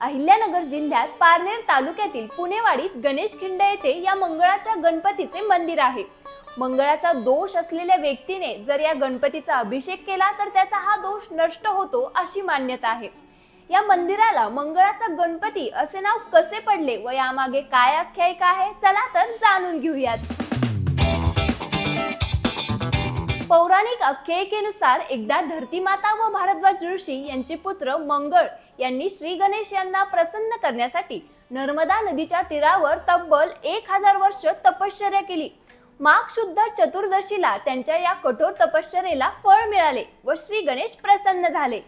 अहिल्यानगर जिल्ह्यात पारनेर तालुक्यातील पुणेवाडीत गणेश खिंड येथे या मंगळाच्या गणपतीचे मंदिर आहे. मंगळाचा दोष असलेल्या व्यक्तीने जर या गणपतीचा अभिषेक केला तर त्याचा हा दोष नष्ट होतो अशी मान्यता आहे. या मंदिराला मंगळाचा गणपती असे नाव कसे पडले व यामागे काय आख्यायिका आहे चला तर जाणून घेऊयात. आख्यायिकेनुसार एकदा धरती माता व भारद्वाज ऋषी यांचे पुत्र मंगळ यांनी श्री गणेश यांना प्रसन्न करण्यासाठी नर्मदा नदीच्या तीरावर तब्बल एक हजार वर्ष तपश्चर्या केली. माघ शुद्ध चतुर्दशीला त्यांच्या या कठोर तपश्चर्येला फळ मिळाले व श्री गणेश प्रसन्न झाले.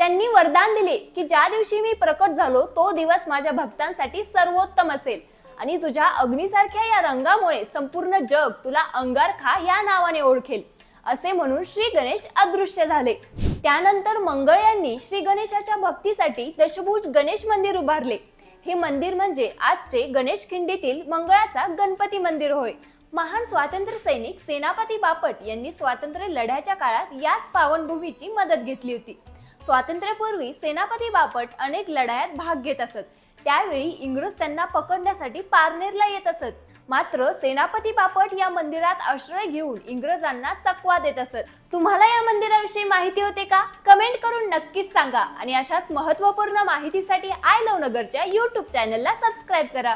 त्यांनी वरदान दिले की ज्या दिवशी मी प्रकट झालो तो दिवस माझ्या भक्तांसाठी सर्वोत्तम असेल आणि तुझ्या अग्नीसारख्या या रंगामुळे संपूर्ण जग तुला अंगारखा या नावाने ओळखेल. असे म्हणून श्री गणेश अदृश्य झाले. त्यानंतर मंगळ यांनी श्री गणेशाच्या भक्तीसाठी दशभुज गणेश मंदिर उभारले. हे मंदिर म्हणजे आजचे गणेश खिंडीतील मंगळाचा गणपती मंदिर होय. महान स्वातंत्र्य सैनिक सेनापती बापट यांनी स्वातंत्र्य लढ्याच्या काळात याच पावनभूमीची मदत घेतली होती. स्वातंत्र्यापूर्वी सेनापती बापट अनेक लढायात भाग घेत असत. त्यावेळी इंग्रज त्यांना पकडण्यासाठी पारनेरला येत असत. मात्र सेनापती बापट या मंदिरात आश्रय घेऊन इंग्रजांना चकवा देत असत. तुम्हाला या मंदिराविषयी माहिती होते का? कमेंट करून नक्कीच सांगा आणि अशाच महत्त्वपूर्ण माहितीसाठी आय लव नगरच्या युट्यूब चॅनलला सबस्क्राईब करा.